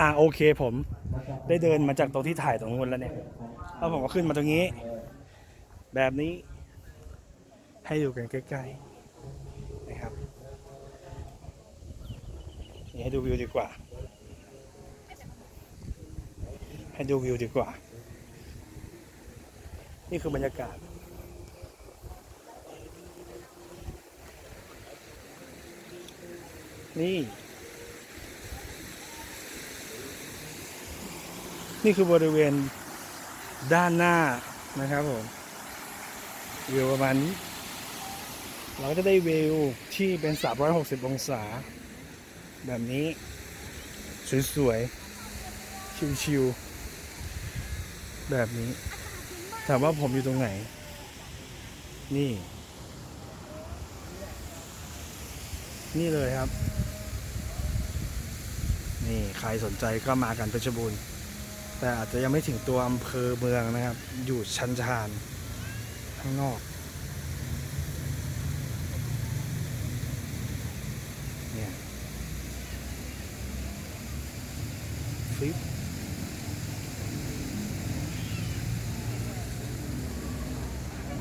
อ่าโอเคผมได้เดินมาจากตรงที่ถ่ายตรงนู้นแล้วเนี่ยแล้วผมก็ขึ้นมาตรงนี้ แบบนี้ ให้ดูกันใกล้ๆนะครับนี่ให้ดูวิวดีกว่า ให้ดูวิวดีกว่า นี่คือบรรยากาศนี่ นี่คือบริเวณด้านหน้านะครับผมวิวประมาณนี้ เราก็จะได้วิวที่เป็น 360 องศา แบบนี้ สวยๆ ชิวๆ แบบนี้ ถามว่าผมอยู่ตรงไหน นี่ นี่เลยครับ นี่ ใครสนใจก็มากันเพชรบูรณ์ แต่อาจจะยังไม่ถึงตัวอำเภอเมืองนะครับ อยู่ชันชานข้างนอกเนี่ยฟิป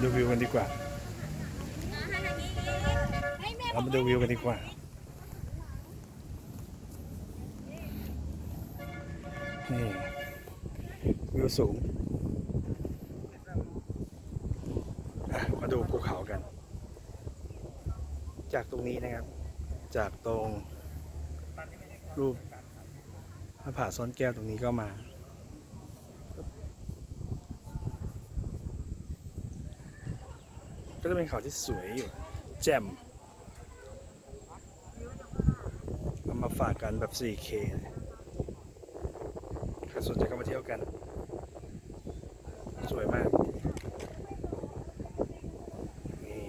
ดูวิวกันดีกว่าเรามาดูวิวกันดีกว่านี่ วิวสูง มาดูภูเขากัน จากตรงนี้นะครับ จากตรงรูปหน้าผาซ้อนแก้วตรงนี้ก็มา ก็จะเป็นเขาที่สวยอยู่ แจ่มเอามาฝากกันแบบ 4K ใครสนใจก็มาเที่ยวกัน สวยมากนี่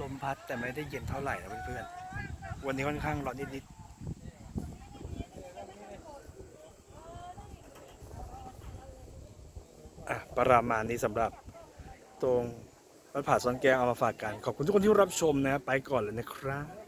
ลมพัดแต่ไม่ได้เย็นเท่าไหร่นะเพื่อนๆ วันนี้ค่อนข้างร้อนนิดๆอะประมาณนี้สำหรับตรง วัดผาซ่อนแก้วเอามาฝากกัน ขอบคุณทุกคนที่รับชมนะ ไปก่อนเลยนะครับ